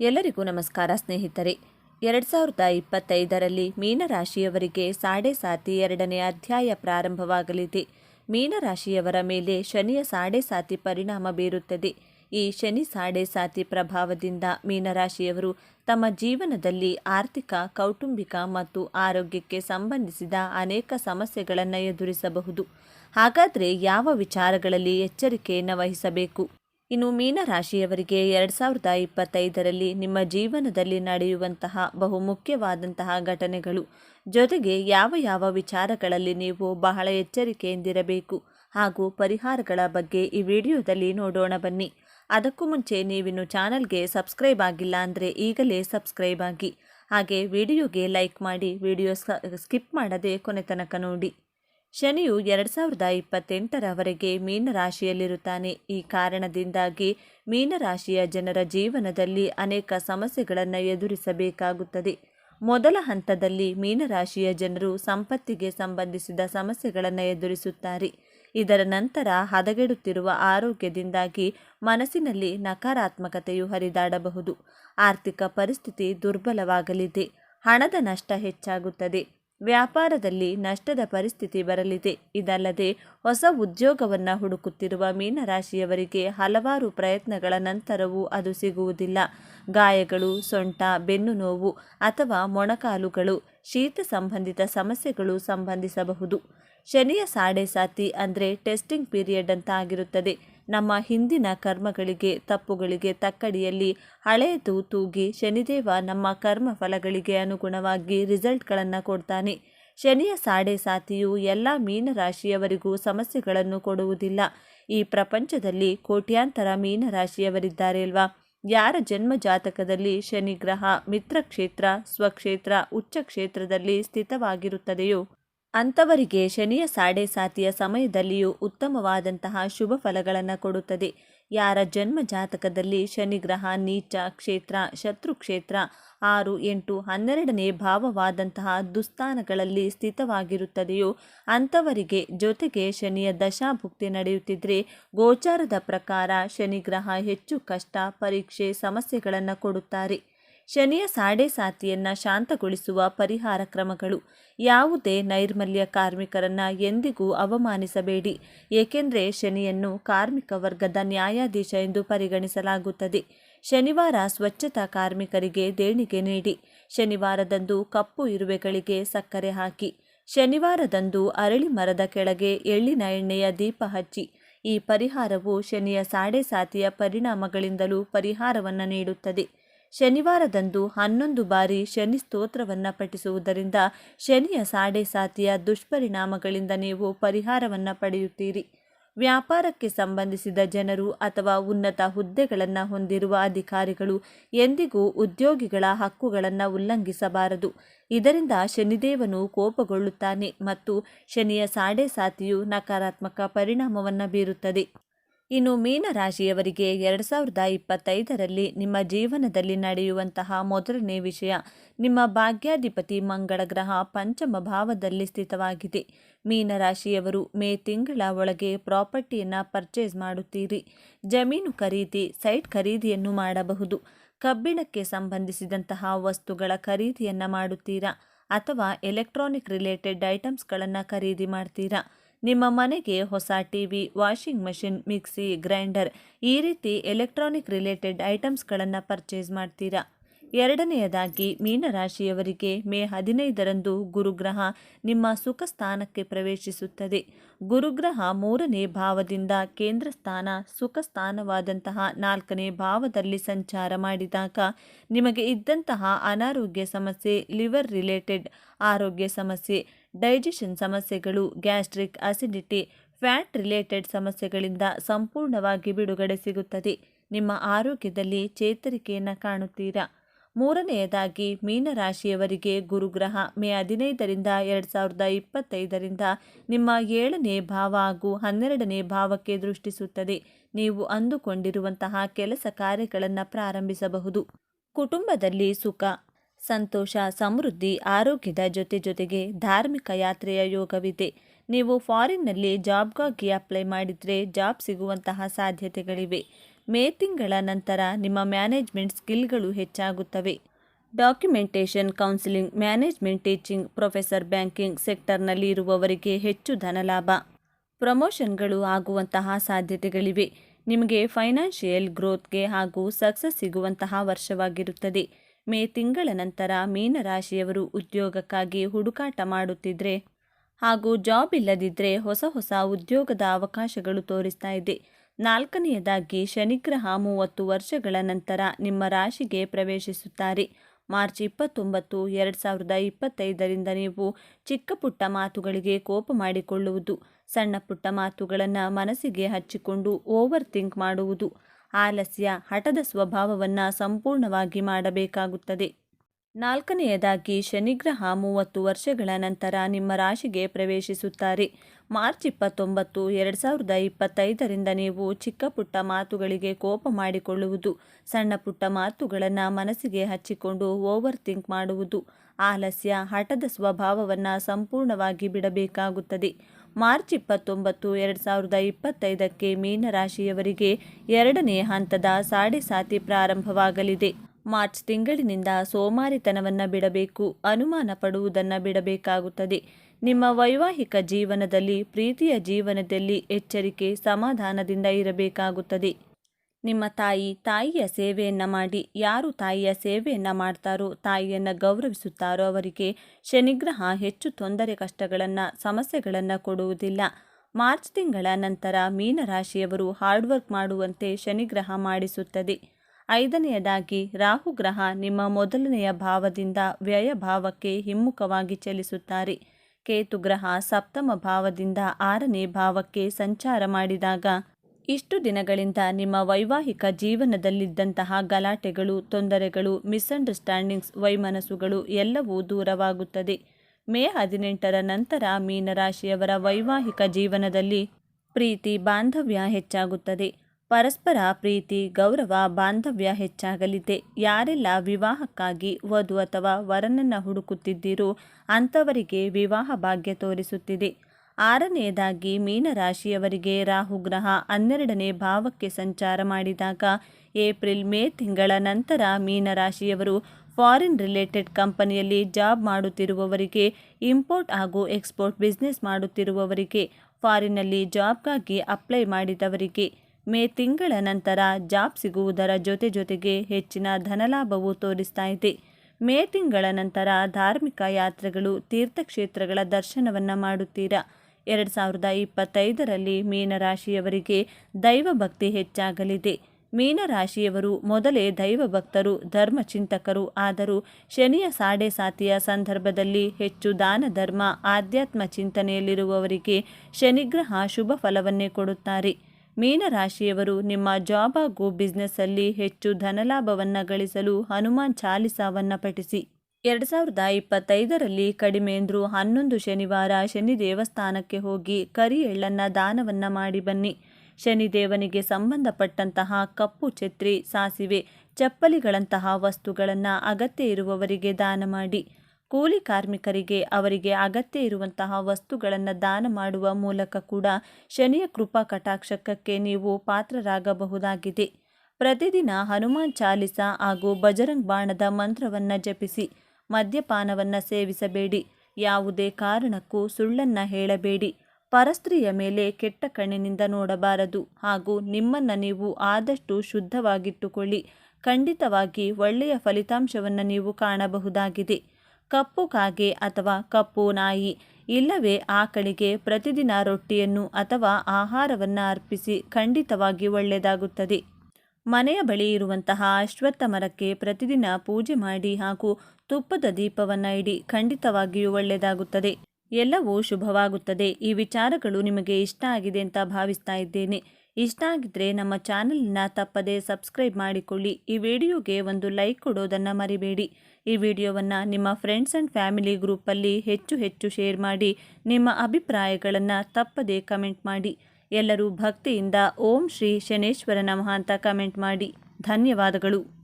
ಎಲ್ಲರಿಗೂ ನಮಸ್ಕಾರ ಸ್ನೇಹಿತರೆ. ಎರಡು ಸಾವಿರದ ಇಪ್ಪತ್ತೈದರಲ್ಲಿ ಮೀನರಾಶಿಯವರಿಗೆ ಸಾಡೆ ಸಾತಿ ಎರಡನೇ ಅಧ್ಯಾಯ ಪ್ರಾರಂಭವಾಗಲಿದೆ. ಮೀನರಾಶಿಯವರ ಮೇಲೆ ಶನಿಯ ಸಾಡೆ ಸಾತಿ ಪರಿಣಾಮ ಬೀರುತ್ತದೆ. ಈ ಶನಿ ಸಾಡೆ ಸಾತಿ ಪ್ರಭಾವದಿಂದ ಮೀನರಾಶಿಯವರು ತಮ್ಮ ಜೀವನದಲ್ಲಿ ಆರ್ಥಿಕ, ಕೌಟುಂಬಿಕ ಮತ್ತು ಆರೋಗ್ಯಕ್ಕೆ ಸಂಬಂಧಿಸಿದ ಅನೇಕ ಸಮಸ್ಯೆಗಳನ್ನು ಎದುರಿಸಬಹುದು. ಹಾಗಾದರೆ ಯಾವ ವಿಚಾರಗಳಲ್ಲಿ ಎಚ್ಚರಿಕೆಯನ್ನು ವಹಿಸಬೇಕು ಇನ್ನು ಮೀನರಾಶಿಯವರಿಗೆ ಎರಡು ಸಾವಿರದ ಇಪ್ಪತ್ತೈದರಲ್ಲಿ ನಿಮ್ಮ ಜೀವನದಲ್ಲಿ ನಡೆಯುವಂತಹ ಬಹುಮುಖ್ಯವಾದಂತಹ ಘಟನೆಗಳು. ಜೊತೆಗೆ ಯಾವ ಯಾವ ವಿಚಾರಗಳಲ್ಲಿ ನೀವು ಬಹಳ ಎಚ್ಚರಿಕೆಯಿಂದಿರಬೇಕು ಹಾಗೂ ಪರಿಹಾರಗಳ ಬಗ್ಗೆ ಈ ವಿಡಿಯೋದಲ್ಲಿ ನೋಡೋಣ ಬನ್ನಿ. ಅದಕ್ಕೂ ಮುಂಚೆ ನೀವಿನ್ನು ಚಾನಲ್ಗೆ ಸಬ್ಸ್ಕ್ರೈಬ್ ಆಗಿಲ್ಲ ಅಂದರೆ ಈಗಲೇ ಸಬ್ಸ್ಕ್ರೈಬ್ ಆಗಿ. ಹಾಗೆ ವಿಡಿಯೋಗೆ ಲೈಕ್ ಮಾಡಿ, ವಿಡಿಯೋ ಸ್ಕಿಪ್ ಮಾಡದೆ ಕೊನೆ ತನಕ ನೋಡಿ. ಶನಿಯು ಎರಡು ಸಾವಿರದ ಇಪ್ಪತ್ತೆಂಟರವರೆಗೆ ಮೀನರಾಶಿಯಲ್ಲಿರುತ್ತಾನೆ. ಈ ಕಾರಣದಿಂದಾಗಿ ಮೀನರಾಶಿಯ ಜನರ ಜೀವನದಲ್ಲಿ ಅನೇಕ ಸಮಸ್ಯೆಗಳನ್ನು ಎದುರಿಸಬೇಕಾಗುತ್ತದೆ. ಮೊದಲ ಹಂತದಲ್ಲಿ ಮೀನರಾಶಿಯ ಜನರು ಸಂಪತ್ತಿಗೆ ಸಂಬಂಧಿಸಿದ ಸಮಸ್ಯೆಗಳನ್ನು ಎದುರಿಸುತ್ತಾರೆ. ಇದರ ನಂತರ ಹದಗೆಡುತ್ತಿರುವ ಆರೋಗ್ಯದಿಂದಾಗಿ ಮನಸ್ಸಿನಲ್ಲಿ ನಕಾರಾತ್ಮಕತೆಯು ಹರಿದಾಡಬಹುದು. ಆರ್ಥಿಕ ಪರಿಸ್ಥಿತಿ ದುರ್ಬಲವಾಗಲಿದೆ. ಹಣದ ನಷ್ಟ ಹೆಚ್ಚಾಗುತ್ತದೆ. ವ್ಯಾಪಾರದಲ್ಲಿ ನಷ್ಟದ ಪರಿಸ್ಥಿತಿ ಬರಲಿದೆ. ಇದಲ್ಲದೆ ಹೊಸ ಉದ್ಯೋಗವನ್ನು ಹುಡುಕುತ್ತಿರುವ ಮೀನರಾಶಿಯವರಿಗೆ ಹಲವಾರು ಪ್ರಯತ್ನಗಳ ನಂತರವೂ ಅದು ಸಿಗುವುದಿಲ್ಲ. ಗಾಯಗಳು, ಸೊಂಟ, ಬೆನ್ನು ನೋವು ಅಥವಾ ಮೊಣಕಾಲುಗಳು, ಶೀತ ಸಂಬಂಧಿತ ಸಮಸ್ಯೆಗಳು ಸಂಬಂಧಿಸಬಹುದು. ಶನಿಯ ಸಾಡೆ ಸಾತಿ ಅಂದರೆ ಟೆಸ್ಟಿಂಗ್ ಪೀರಿಯಡ್ ಅಂತ ಆಗಿರುತ್ತದೆ ನಮ್ಮ ಹಿಂದಿನ ಕರ್ಮಗಳಿಗೆ, ತಪ್ಪುಗಳಿಗೆ ತಕ್ಕಡಿಯಲ್ಲಿ ಹಳೆಯದು ತೂಗಿ ಶನಿದೇವ ನಮ್ಮ ಕರ್ಮ ಫಲಗಳಿಗೆ ಅನುಗುಣವಾಗಿ ರಿಸಲ್ಟ್ಗಳನ್ನು ಕೊಡ್ತಾನೆ. ಶನಿಯ ಸಾಡೆ ಸಾತಿಯು ಎಲ್ಲ ಮೀನರಾಶಿಯವರಿಗೂ ಸಮಸ್ಯೆಗಳನ್ನು ಕೊಡುವುದಿಲ್ಲ. ಈ ಪ್ರಪಂಚದಲ್ಲಿ ಕೋಟ್ಯಾಂತರ ಮೀನರಾಶಿಯವರಿದ್ದಾರೆ ಅಲ್ವಾ ಯಾರ ಜನ್ಮ ಜಾತಕದಲ್ಲಿ ಶನಿ ಗ್ರಹ ಮಿತ್ರ ಕ್ಷೇತ್ರ ಸ್ವಕ್ಷೇತ್ರ, ಉಚ್ಚಕ್ಷೇತ್ರದಲ್ಲಿ ಸ್ಥಿತವಾಗಿರುತ್ತದೆಯೋ? ಅಂಥವರಿಗೆ ಶನಿಯ ಸಾಡೆ ಸಾತಿಯ ಸಮಯದಲ್ಲಿಯೂ ಉತ್ತಮವಾದಂತಹ ಶುಭ ಫಲಗಳನ್ನು ಕೊಡುತ್ತದೆ. ಯಾರ ಜನ್ಮ ಜಾತಕದಲ್ಲಿ ಶನಿ ಗ್ರಹ, ನೀಚ, ಕ್ಷೇತ್ರ, ಶತ್ರು ಕ್ಷೇತ್ರ, ಆರು, ಎಂಟು, ಹನ್ನೆರಡನೇ ಭಾವವಾದಂತಹ ದುಸ್ಥಾನಗಳಲ್ಲಿ ಸ್ಥಿತವಾಗಿರುತ್ತದೆಯೋ, ಅಂಥವರಿಗೆ ಜೊತೆಗೆ ಶನಿಯ ದಶಾಭುಕ್ತಿ ನಡೆಯುತ್ತಿದ್ದರೆ ಗೋಚಾರದ ಪ್ರಕಾರ ಶನಿ ಗ್ರಹ ಹೆಚ್ಚು ಕಷ್ಟ, ಪರೀಕ್ಷೆ, ಸಮಸ್ಯೆಗಳನ್ನು ಕೊಡುತ್ತಾರೆ. ಶನಿಯ ಸಾಡೆ ಸಾತಿಯನ್ನು ಶಾಂತಗೊಳಿಸುವ ಪರಿಹಾರ ಕ್ರಮಗಳು. ಯಾವುದೇ ನೈರ್ಮಲ್ಯ ಕಾರ್ಮಿಕರನ್ನು ಎಂದಿಗೂ ಅವಮಾನಿಸಬೇಡಿ. ಏಕೆಂದರೆ ಶನಿಯನ್ನು ಕಾರ್ಮಿಕ ವರ್ಗದ ನ್ಯಾಯಾಧೀಶ ಎಂದು ಪರಿಗಣಿಸಲಾಗುತ್ತದೆ. ಶನಿವಾರ ಸ್ವಚ್ಛತಾ ಕಾರ್ಮಿಕರಿಗೆ ದೇಣಿಗೆ ನೀಡಿ. ಶನಿವಾರದಂದು ಕಪ್ಪು ಇರುವೆಗಳಿಗೆ ಸಕ್ಕರೆ ಹಾಕಿ. ಶನಿವಾರದಂದು ಅರಳಿ ಮರದ ಕೆಳಗೆ ಎಳ್ಳಿನ ಎಣ್ಣೆಯ ದೀಪ ಹಚ್ಚಿ. ಈ ಪರಿಹಾರವು ಶನಿಯ ಸಾಡೆ ಸಾತಿಯ ಪರಿಣಾಮಗಳಿಂದಲೂ ಪರಿಹಾರವನ್ನು ನೀಡುತ್ತದೆ. ಶನಿವಾರದಂದು ಹನ್ನೊಂದು ಬಾರಿ ಶನಿ ಸ್ತೋತ್ರವನ್ನು ಪಠಿಸುವುದರಿಂದ ಶನಿಯ ಸಾಡೆ ಸಾತಿಯ ದುಷ್ಪರಿಣಾಮಗಳಿಂದ ನೀವು ಪರಿಹಾರವನ್ನು ಪಡೆಯುತ್ತೀರಿ. ವ್ಯಾಪಾರಕ್ಕೆ ಸಂಬಂಧಿಸಿದ ಜನರು ಅಥವಾ ಉನ್ನತ ಹುದ್ದೆಗಳನ್ನು ಹೊಂದಿರುವ ಅಧಿಕಾರಿಗಳು ಎಂದಿಗೂ ಉದ್ಯೋಗಿಗಳ ಹಕ್ಕುಗಳನ್ನು ಉಲ್ಲಂಘಿಸಬಾರದು. ಇದರಿಂದ ಶನಿದೇವನು ಕೋಪಗೊಳ್ಳುತ್ತಾನೆ ಮತ್ತು ಶನಿಯ ಸಾಡೆ ಸಾತಿಯು ನಕಾರಾತ್ಮಕ ಪರಿಣಾಮವನ್ನು ಬೀರುತ್ತದೆ. ಇನ್ನು ಮೀನರಾಶಿಯವರಿಗೆ ಎರಡು ಸಾವಿರದ ಇಪ್ಪತ್ತೈದರಲ್ಲಿ ನಿಮ್ಮ ಜೀವನದಲ್ಲಿ ನಡೆಯುವಂತಹ ಮೊದಲನೇ ವಿಷಯ ನಿಮ್ಮ ಭಾಗ್ಯಾಧಿಪತಿ ಮಂಗಳ ಗ್ರಹ ಪಂಚಮ ಭಾವದಲ್ಲಿ ಸ್ಥಿತವಾಗಿದೆ. ಮೀನರಾಶಿಯವರು ಮೇ ತಿಂಗಳ ಒಳಗೆ ಪ್ರಾಪರ್ಟಿಯನ್ನು ಪರ್ಚೇಸ್ ಮಾಡುತ್ತೀರಿ. ಜಮೀನು ಖರೀದಿ, ಸೈಟ್ ಖರೀದಿಯನ್ನು ಮಾಡಬಹುದು. ಕಬ್ಬಿಣಕ್ಕೆ ಸಂಬಂಧಿಸಿದಂತಹ ವಸ್ತುಗಳ ಖರೀದಿಯನ್ನು ಮಾಡುತ್ತೀರಾ ಅಥವಾ ಎಲೆಕ್ಟ್ರಾನಿಕ್ ರಿಲೇಟೆಡ್ ಐಟಮ್ಸ್ಗಳನ್ನು ಖರೀದಿ ಮಾಡ್ತೀರಾ? ನಿಮ್ಮ ಮನೆಗೆ ಹೊಸ TV, washing machine, mixie, grinder ಈ ರೀತಿ ಎಲೆಕ್ಟ್ರಾನಿಕ್ ರಿಲೇಟೆಡ್ ಐಟಮ್ಸ್ಗಳನ್ನು ಪರ್ಚೇಸ್ ಮಾಡ್ತೀರಾ? ಎರಡನೆಯದಾಗಿ, ಮೀನರಾಶಿಯವರಿಗೆ ಮೇ ಹದಿನೈದರಂದು ಗುರುಗ್ರಹ ನಿಮ್ಮ ಸುಖ ಸ್ಥಾನಕ್ಕೆ ಪ್ರವೇಶಿಸುತ್ತದೆ. ಗುರುಗ್ರಹ ಮೂರನೇ ಭಾವದಿಂದ ಕೇಂದ್ರ ಸ್ಥಾನ, ಸುಖ ಸ್ಥಾನವಾದಂತಹ ನಾಲ್ಕನೇ ಭಾವದಲ್ಲಿ ಸಂಚಾರ ಮಾಡಿದಾಗ ನಿಮಗೆ ಇದ್ದಂತಹ ಅನಾರೋಗ್ಯ ಸಮಸ್ಯೆ, ಲಿವರ್ ರಿಲೇಟೆಡ್ ಆರೋಗ್ಯ ಸಮಸ್ಯೆ ಡೈಜೆಷನ್ ಸಮಸ್ಯೆಗಳು, ಗ್ಯಾಸ್ಟ್ರಿಕ್ ಅಸಿಡಿಟಿ, ಫ್ಯಾಟ್ ರಿಲೇಟೆಡ್ ಸಮಸ್ಯೆಗಳಿಂದ ಸಂಪೂರ್ಣವಾಗಿ ಬಿಡುಗಡೆ ಸಿಗುತ್ತದೆ. ನಿಮ್ಮ ಆರೋಗ್ಯದಲ್ಲಿ ಚೇತರಿಕೆಯನ್ನು ಕಾಣುತ್ತೀರಾ? ಮೂರನೆಯದಾಗಿ, ಮೀನರಾಶಿಯವರಿಗೆ ಗುರುಗ್ರಹ ಮೇ ಹದಿನೈದರಿಂದ ಎರಡು ಸಾವಿರದ ಇಪ್ಪತ್ತೈದರಿಂದ ನಿಮ್ಮ ಏಳನೇ ಭಾವ ಹಾಗೂ ಹನ್ನೆರಡನೇ ಭಾವಕ್ಕೆ ದೃಷ್ಟಿಸುತ್ತದೆ. ನೀವು ಅಂದುಕೊಂಡಿರುವಂತಹ ಕೆಲಸ ಕಾರ್ಯಗಳನ್ನು ಪ್ರಾರಂಭಿಸಬಹುದು. ಕುಟುಂಬದಲ್ಲಿ ಸುಖ ಸಂತೋಷ, ಸಮೃದ್ಧಿ, ಆರೋಗ್ಯದ ಜೊತೆ ಜೊತೆಗೆ ಧಾರ್ಮಿಕ ಯಾತ್ರೆಯ ಯೋಗವಿದೆ. ನೀವು ಫಾರಿನ್ನಲ್ಲಿ ಜಾಬ್ಗಾಗಿ ಅಪ್ಲೈ ಮಾಡಿದರೆ ಜಾಬ್ ಸಿಗುವಂತಹ ಸಾಧ್ಯತೆಗಳಿವೆ. ಮೇ ತಿಂಗಳ ನಂತರ ನಿಮ್ಮ ಮ್ಯಾನೇಜ್ಮೆಂಟ್ ಸ್ಕಿಲ್ಗಳು ಹೆಚ್ಚಾಗುತ್ತವೆ. Documentation, counselling, management teaching, professor banking ಸೆಕ್ಟರ್ನಲ್ಲಿ ಇರುವವರಿಗೆ ಹೆಚ್ಚು ಧನಲಾಭ. ಪ್ರಮೋಷನ್ಗಳು ಆಗುವಂತಹ ಸಾಧ್ಯತೆಗಳಿವೆ. ನಿಮಗೆ ಫೈನಾನ್ಷಿಯಲ್ ಗ್ರೋತ್ಗೆ ಹಾಗೂ ಸಕ್ಸಸ್ ಸಿಗುವಂತಹ ವರ್ಷವಾಗಿರುತ್ತದೆ. ಮೇ ತಿಂಗಳ ನಂತರ ಮೀನರಾಶಿಯವರು ಉದ್ಯೋಗಕ್ಕಾಗಿ ಹುಡುಕಾಟ ಮಾಡುತ್ತಿದ್ದರೆ ಹಾಗೂ ಜಾಬ್ ಇಲ್ಲದಿದ್ದರೆ ಹೊಸ ಹೊಸ ಉದ್ಯೋಗದ ಅವಕಾಶಗಳು ತೋರಿಸ್ತಾ ಇದೆ. ನಾಲ್ಕನೆಯದಾಗಿ ಶನಿಗ್ರಹ ಮೂವತ್ತು ವರ್ಷಗಳ ನಂತರ ನಿಮ್ಮ ರಾಶಿಗೆ ಪ್ರವೇಶಿಸುತ್ತಾರೆ. ಮಾರ್ಚ್ ಇಪ್ಪತ್ತೊಂಬತ್ತು, ಎರಡು ಸಾವಿರದ ಇಪ್ಪತ್ತೈದರಿಂದ ನೀವು ಚಿಕ್ಕ ಪುಟ್ಟ ಮಾತುಗಳಿಗೆ ಕೋಪ ಮಾಡಿಕೊಳ್ಳುವುದು, ಸಣ್ಣ ಪುಟ್ಟ ಮಾತುಗಳನ್ನು ಮನಸ್ಸಿಗೆ ಹಚ್ಚಿಕೊಂಡು ಓವರ್ ಥಿಂಕ್ ಮಾಡುವುದು ಆಲಸ್ಯ, ಹಠದ ಸ್ವಭಾವವನ್ನು ಸಂಪೂರ್ಣವಾಗಿ ಮಾಡಬೇಕಾಗುತ್ತದೆ. ನಾಲ್ಕನೆಯದಾಗಿ, ಶನಿಗ್ರಹ ಮೂವತ್ತು ವರ್ಷಗಳ ನಂತರ ನಿಮ್ಮ ರಾಶಿಗೆ ಪ್ರವೇಶಿಸುತ್ತಾರೆ. ಮಾರ್ಚ್ ಇಪ್ಪತ್ತೊಂಬತ್ತು, ಎರಡು ಸಾವಿರದ ಇಪ್ಪತ್ತೈದರಿಂದ ನೀವು ಚಿಕ್ಕ ಪುಟ್ಟ ಮಾತುಗಳಿಗೆ ಕೋಪ ಮಾಡಿಕೊಳ್ಳುವುದು, ಸಣ್ಣ ಪುಟ್ಟ ಮಾತುಗಳನ್ನು ಮನಸ್ಸಿಗೆ ಹಚ್ಚಿಕೊಂಡು ಓವರ್ ಥಿಂಕ್ ಮಾಡುವುದು, ಆಲಸ್ಯ, ಹಠದ ಸ್ವಭಾವವನ್ನು ಸಂಪೂರ್ಣವಾಗಿ ಬಿಡಬೇಕಾಗುತ್ತದೆ. ಮಾರ್ಚ್ ಇಪ್ಪತ್ತೊಂಬತ್ತು, ಎರಡು ಸಾವಿರದ ಇಪ್ಪತ್ತೈದಕ್ಕೆ ಮೀನರಾಶಿಯವರಿಗೆ ಎರಡನೇ ಹಂತದ ಸಾಡೆ ಸಾತಿ ಪ್ರಾರಂಭವಾಗಲಿದೆ. ಮಾರ್ಚ್ ತಿಂಗಳಿನಿಂದ ಸೋಮಾರಿತನವನ್ನು ಬಿಡಬೇಕು, ಅನುಮಾನ ಪಡುವುದನ್ನು ಬಿಡಬೇಕಾಗುತ್ತದೆ. ನಿಮ್ಮ ವೈವಾಹಿಕ ಜೀವನದಲ್ಲಿ, ಪ್ರೀತಿಯ ಜೀವನದಲ್ಲಿ ಎಚ್ಚರಿಕೆ, ಸಮಾಧಾನದಿಂದ ಇರಬೇಕಾಗುತ್ತದೆ. ನಿಮ್ಮ ತಾಯಿ ತಾಯಿಯ ಸೇವೆಯನ್ನು ಮಾಡಿ, ಯಾರು ತಾಯಿಯ ಸೇವೆಯನ್ನು ಮಾಡ್ತಾರೋ, ತಾಯಿಯನ್ನು ಗೌರವಿಸುತ್ತಾರೋ ಅವರಿಗೆ ಶನಿಗ್ರಹ ಹೆಚ್ಚು ತೊಂದರೆ ಕಷ್ಟಗಳನ್ನು, ಸಮಸ್ಯೆಗಳನ್ನು ಕೊಡುವುದಿಲ್ಲ. ಮಾರ್ಚ್ ತಿಂಗಳ ನಂತರ ಮೀನರಾಶಿಯವರು ಹಾರ್ಡ್ ವರ್ಕ್ ಮಾಡುವಂತೆ ಶನಿಗ್ರಹ ಮಾಡಿಸುತ್ತದೆ. ಐದನೆಯದಾಗಿ ರಾಹುಗ್ರಹ ನಿಮ್ಮ ಮೊದಲನೆಯ ಭಾವದಿಂದ ವ್ಯಯ ಭಾವಕ್ಕೆ ಹಿಮ್ಮುಖವಾಗಿ ಚಲಿಸುತ್ತಾರೆ. ಕೇತುಗ್ರಹ ಸಪ್ತಮ ಭಾವದಿಂದ ಆರನೇ ಭಾವಕ್ಕೆ ಸಂಚಾರ ಮಾಡಿದಾಗ ಇಷ್ಟು ದಿನಗಳಿಂದ ನಿಮ್ಮ ವೈವಾಹಿಕ ಜೀವನದಲ್ಲಿದ್ದಂತಹ ಗಲಾಟೆಗಳು, ತೊಂದರೆಗಳು, ಮಿಸ್ಅಂಡರ್ಸ್ಟ್ಯಾಂಡಿಂಗ್ಸ್, ವೈಮನಸ್ಸುಗಳು ಎಲ್ಲವೂ ದೂರವಾಗುತ್ತದೆ. ಮೇ ಹದಿನೆಂಟರ ನಂತರ ಮೀನರಾಶಿಯವರ ವೈವಾಹಿಕ ಜೀವನದಲ್ಲಿ ಪ್ರೀತಿ, ಬಾಂಧವ್ಯ ಹೆಚ್ಚಾಗುತ್ತದೆ. ಪರಸ್ಪರ ಪ್ರೀತಿ, ಗೌರವ, ಬಾಂಧವ್ಯ ಹೆಚ್ಚಾಗಲಿದೆ. ಯಾರೆಲ್ಲ ವಿವಾಹಕ್ಕಾಗಿ ವಧು ಅಥವಾ ವರನನ್ನು ಹುಡುಕುತ್ತಿದ್ದೀರೋ ಅಂಥವರಿಗೆ ವಿವಾಹ ಭಾಗ್ಯ ತೋರಿಸುತ್ತಿದೆ. ಆರನೆಯದಾಗಿ ಮೀನರಾಶಿಯವರಿಗೆ ರಾಹುಗ್ರಹ ಹನ್ನೆರಡನೇ ಭಾವಕ್ಕೆ ಸಂಚಾರ ಮಾಡಿದಾಗ ಏಪ್ರಿಲ್ ಮೇ ತಿಂಗಳ ನಂತರ ಮೀನರಾಶಿಯವರು ಫಾರಿನ್ ರಿಲೇಟೆಡ್ ಕಂಪನಿಯಲ್ಲಿ ಜಾಬ್ ಮಾಡುತ್ತಿರುವವರಿಗೆ, ಇಂಪೋರ್ಟ್ ಹಾಗೂ ಎಕ್ಸ್ಪೋರ್ಟ್ ಬಿಸ್ನೆಸ್ ಮಾಡುತ್ತಿರುವವರಿಗೆ, ಫಾರಿನ್ನಲ್ಲಿ ಜಾಬ್ಗಾಗಿ ಅಪ್ಲೈ ಮಾಡಿದವರಿಗೆ. ಮೇ ತಿಂಗಳ ನಂತರ ಜಾಬ್ ಸಿಗುವುದರ ಜೊತೆ ಜೊತೆಗೆ ಹೆಚ್ಚಿನ ಧನಲಾಭವು ತೋರಿಸ್ತಾ ಇದೆ. ಮೇ ತಿಂಗಳ ನಂತರ ಧಾರ್ಮಿಕ ಯಾತ್ರೆಗಳು, ತೀರ್ಥಕ್ಷೇತ್ರಗಳ ದರ್ಶನವನ್ನು ಮಾಡುತ್ತೀರಾ? ಎರಡು ಸಾವಿರದ ಇಪ್ಪತ್ತೈದರಲ್ಲಿ ಮೀನರಾಶಿಯವರಿಗೆ ದೈವಭಕ್ತಿ ಹೆಚ್ಚಾಗಲಿದೆ. ಮೀನರಾಶಿಯವರು ಮೊದಲೇ ದೈವಭಕ್ತರು, ಧರ್ಮಚಿಂತಕರು. ಆದರೂ ಶನಿಯ ಸಾಡೆ ಸಾತಿಯ ಸಂದರ್ಭದಲ್ಲಿ ಹೆಚ್ಚು ದಾನ, ಧರ್ಮ, ಆಧ್ಯಾತ್ಮ ಚಿಂತನೆಯಲ್ಲಿರುವವರಿಗೆ ಶನಿಗ್ರಹ ಶುಭ ಫಲವನ್ನೇ ಕೊಡುತ್ತಾರೆ. ಮೀನರಾಶಿಯವರು ನಿಮ್ಮ ಜಾಬ್ ಹಾಗೂ ಬಿಸ್ನೆಸ್ಸಲ್ಲಿ ಹೆಚ್ಚು ಧನಲಾಭವನ್ನು ಗಳಿಸಲು ಹನುಮಾನ್ ಚಾಲಿಸಾವನ್ನು ಪಠಿಸಿ. ಎರಡು ಸಾವಿರದ ಇಪ್ಪತ್ತೈದರಲ್ಲಿ ಕಡಿಮೇಂದ್ರು ಹನ್ನೊಂದು ಶನಿವಾರ ಶನಿ ದೇವಸ್ಥಾನಕ್ಕೆ ಹೋಗಿ ಕರಿ ಎಳ್ಳನ್ನು ದಾನವನ್ನು ಮಾಡಿ ಬನ್ನಿ. ಶನಿದೇವನಿಗೆ ಸಂಬಂಧಪಟ್ಟಂತಹ ಕಪ್ಪು ಛತ್ರಿ, ಸಾಸಿವೆ, ಚಪ್ಪಲಿಗಳಂತಹ ವಸ್ತುಗಳನ್ನು ಅಗತ್ಯ ಇರುವವರಿಗೆ ದಾನ ಮಾಡಿ. ಕೂಲಿ ಕಾರ್ಮಿಕರಿಗೆ ಅವರಿಗೆ ಅಗತ್ಯ ಇರುವಂತಹ ವಸ್ತುಗಳನ್ನು ದಾನ ಮಾಡುವ ಮೂಲಕ ಕೂಡ ಶನಿಯ ಕೃಪಾ ಕಟಾಕ್ಷಕಕ್ಕೆ ನೀವು ಪಾತ್ರರಾಗಬಹುದಾಗಿದೆ. ಪ್ರತಿದಿನ ಹನುಮಾನ್ ಚಾಲಿಸ ಹಾಗೂ ಬಜರಂಗ್ ಬಾಣದ ಮಂತ್ರವನ್ನು ಜಪಿಸಿ. ಮದ್ಯಪಾನವನ್ನು ಸೇವಿಸಬೇಡಿ. ಯಾವುದೇ ಕಾರಣಕ್ಕೂ ಸುಳ್ಳನ್ನು ಹೇಳಬೇಡಿ. ಪರಸ್ತ್ರೀಯ ಮೇಲೆ ಕೆಟ್ಟ ಕಣ್ಣಿನಿಂದ ನೋಡಬಾರದು. ಹಾಗೂ ನಿಮ್ಮನ್ನು ನೀವು ಆದಷ್ಟು ಶುದ್ಧವಾಗಿಟ್ಟುಕೊಳ್ಳಿ. ಖಂಡಿತವಾಗಿ ಒಳ್ಳೆಯ ಫಲಿತಾಂಶವನ್ನು ನೀವು ಕಾಣಬಹುದಾಗಿದೆ. ಕಪ್ಪು ಕಾಗೆ ಅಥವಾ ಕಪ್ಪು ನಾಯಿ, ಇಲ್ಲವೇ ಆಕಳಿಗೆ ಪ್ರತಿದಿನ ರೊಟ್ಟಿಯನ್ನು ಅಥವಾ ಆಹಾರವನ್ನು ಅರ್ಪಿಸಿ ಖಂಡಿತವಾಗಿ ಒಳ್ಳೆಯದಾಗುತ್ತದೆ. ಮನೆಯ ಬಳಿ ಇರುವಂತಹ ಅಶ್ವತ್ಥ ಮರಕ್ಕೆ ಪ್ರತಿದಿನ ಪೂಜೆ ಮಾಡಿ ಹಾಗೂ ತುಪ್ಪದ ದೀಪವನ್ನು ಇಡಿ ಖಂಡಿತವಾಗಿಯೂ ಒಳ್ಳೆಯದಾಗುತ್ತದೆ. ಎಲ್ಲವೂ ಶುಭವಾಗುತ್ತದೆ. ಈ ವಿಚಾರಗಳು ನಿಮಗೆ ಇಷ್ಟ ಆಗಿದೆ ಅಂತ ಭಾವಿಸ್ತಾ ಇದ್ದೇನೆ. ಇಷ್ಟ ಆಗಿದ್ರೆ ನಮ್ಮ ಚಾನಲ್ನ ತಪ್ಪದೆ ಸಬ್ಸ್ಕ್ರೈಬ್ ಮಾಡಿಕೊಳ್ಳಿ. ಈ ವಿಡಿಯೋಗೆ ಒಂದು ಲೈಕ್ ಕೊಡೋದನ್ನು ಮರಿಬೇಡಿ. ಈ ವಿಡಿಯೋವನ್ನು ನಿಮ್ಮ ಫ್ರೆಂಡ್ಸ್ ಆ್ಯಂಡ್ ಫ್ಯಾಮಿಲಿ ಗ್ರೂಪಲ್ಲಿ ಹೆಚ್ಚು ಹೆಚ್ಚು ಶೇರ್ ಮಾಡಿ, ನಿಮ್ಮ ಅಭಿಪ್ರಾಯಗಳನ್ನು ತಪ್ಪದೆ ಕಮೆಂಟ್ ಮಾಡಿ. ಎಲ್ಲರೂ ಭಕ್ತಿಯಿಂದ ಓಂ ಶ್ರೀ ಶನೇಶ್ವರ ನಮಃ ಅಂತ ಕಮೆಂಟ್ ಮಾಡಿ. ಧನ್ಯವಾದಗಳು.